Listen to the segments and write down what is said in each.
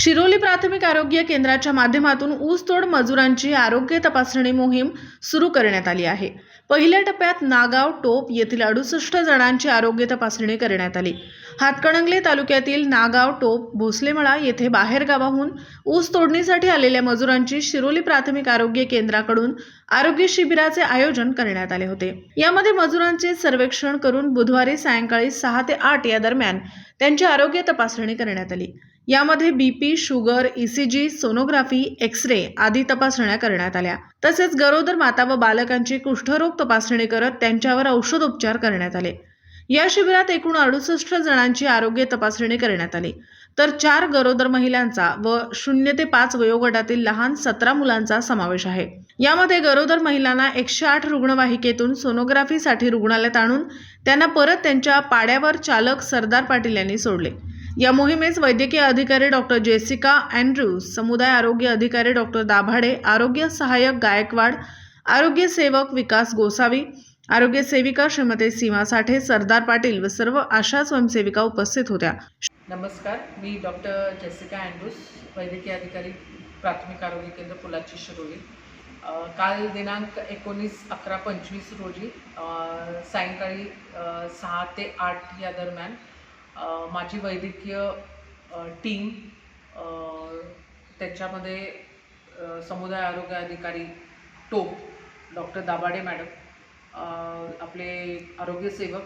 शिरोली प्राथमिक आरोग्य केंद्राच्या माध्यमातून ऊसतोड मजुरांची आरोग्य तपासणी मोहीम सुरू करण्यात आली आहे. पहिल्या टप्प्यात नागाव टोप येथील अडुसष्ट जणांची आरोग्य तपासणी करण्यात आली. हातकणंगले तालुक्यातील नागाव टोप भोसलेमळा येथे बाहेरगावाहून ऊस तोडणीसाठी आलेल्या मजुरांची शिरोली प्राथमिक आरोग्य केंद्राकडून आरोग्य शिबिराचे आयोजन करण्यात आले होते. यामध्ये मजुरांचे सर्वेक्षण करून बुधवारी सायंकाळी सहा ते आठ या दरम्यान त्यांची आरोग्य तपासणी करण्यात आली. यामध्ये BP sugar ECG sonography X-ray आदी तपासण्या करण्यात आल्या. तसेच गरोदर माता व बालकांची कुष्ठरोग तपासणी करत त्यांच्यावर औषधोपचार करण्यात आले. या शिबिरात एकूण अडुसष्ट जणांची आरोग्य तपासणी करण्यात आली. तर चार गरोदर महिलांचा व शून्य ते पाच वयोगटातील लहान सतरा मुलांचा समावेश आहे. यामध्ये गरोदर महिलांना एकशे आठ रुग्णवाहिकेतून सोनोग्राफीसाठी रुग्णालयात आणून त्यांना परत त्यांच्या पाड्यावर चालक सरदार पाटील यांनी सोडले. या मोहिमेस वैद्यकीय अधिकारी डॉक्टर जेसिका अँड्र्यूज समुदाय आरोग्य अधिकारी डॉक्टर दाभाडे आरोग्य सहाय्यक गायकवाड आरोग्य सेवक विकास गोसावी आरोग्य सेविका श्रीमती सीमा साठे सरदार पाटील व सर्व आशा स्वयंसेविका उपस्थित होत्या. नमस्कार मी डॉक्टर जेसिका अँड्रूस वैद्यकीय अधिकारी प्राथमिक आरोग्य केंद्र पुलाची शिरोली काल दिनांक एकोणीस अकरा पंचवीस रोजी सायंकाळी सहा ते आठ या दरम्यान माझी वैद्यकीय टीम त्याच्यामध्ये समुदाय आरोग्य अधिकारी टोप डॉक्टर दाभाडे मॅडम आपले आरोग्यसेवक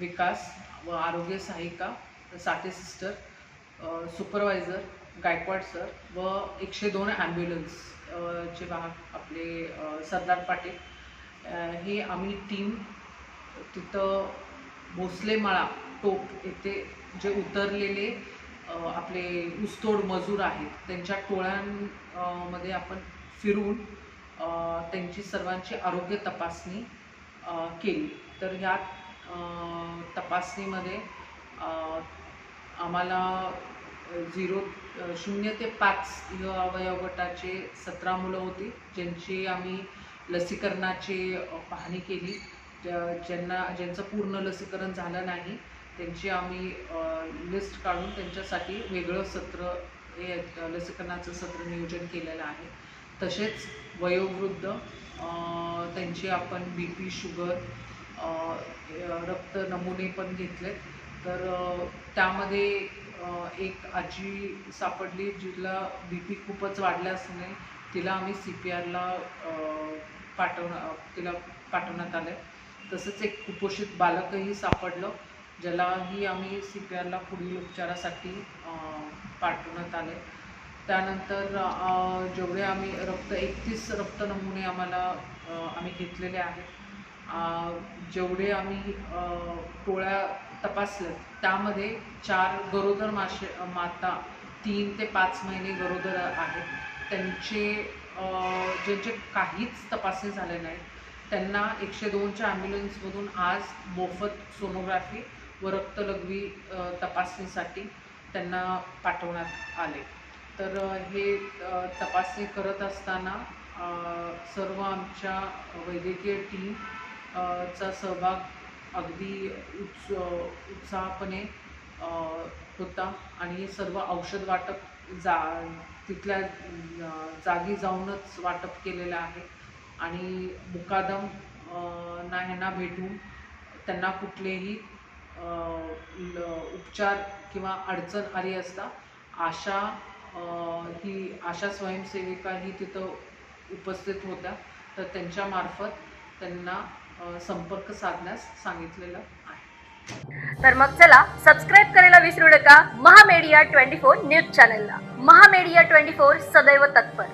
विकास व आरोग्य सहायिका Sathe sister supervisor Gaikwad sir व एकशे दोन ॲम्ब्युलन्स चे वाहक आपले सरदार पाटील. हे आम्ही टीम तिथं भोसलेमाळा टोक येथे जे उतरलेले आपले ऊसतोड मजूर आहेत त्यांच्या टोळ्यांमध्ये आपण फिरून त्यांची सर्वांची आरोग्य तपासणी केली. तर ह्या तपासणीमध्ये आम्हाला झिरो शून्य ते पाच या वयोगटाचे सतरा मुलं होती ज्यांची आम्ही लसीकरणाची पाहणी केली. ज्या- ज्यांना ज्यांचं पूर्ण लसीकरण झालं नाही त्यांची आम्ही लिस्ट काढून त्यांच्यासाठी वेगळं सत्र हे लसीकरणाचं सत्र नियोजन केलेलं आहे. तसेच वयोवृद्ध त्यांची आपण बी पी शुगर रक्त नमुने पण घेतलेत. तर त्यामध्ये एक आजी सापडली जिला बी पी खूपच वाढला असल्याने तिला आम्ही सी पी आरला पाठवणं तिला पाठवण्यात आलं तसंच एक कुपोषित बालकही सापडलं. ज्यालाही आम्ही सी पी आरला पुढील उपचारासाठी पाठवण्यात आले. त्यानंतर जेवढे आम्ही रक्त एकतीस रक्त नमुने आम्हाला आम्ही घेतलेले आहेत. जेवढे आम्ही टोळ्या तपासल्या त्यामध्ये चार गरोदर मासे माता तीन ते पाच महिने गरोदर आहेत. त्यांचे ज्यांचे काहीच तपासणी झाले नाही त्यांना एकशे दोनच्या ॲम्ब्युलन्समधून आज मोफत सोनोग्राफी व रक्तलघवी तपासणीसाठी त्यांना पाठवण्यात आले. तर हे तपासणी करत असताना सर्व आमच्या वैद्यकीय टीम चा सहभाग अगदी उत्स उत्साहपणे होता आणि सर्व औषध वाटप जा तिथल्या जागी जाऊनच वाटप केलेलं आहे. आणि मुकादम ना ह्यांना भेटून त्यांना कुठलेही उपचार किंवा अडचण आली असता आशा ही आशा स्वयंसेविका ही तिथं उपस्थित होत्या. तर त्यांच्यामार्फत त्यांना संपर्क साधण्यास सांगितलेलं आहे. तर मग चला सबस्क्राईब करायला विसरू नका. महामेडिया ट्वेंटी फोर न्यूज चॅनलला. महामेडिया ट्वेंटी फोर सदैव तत्पर.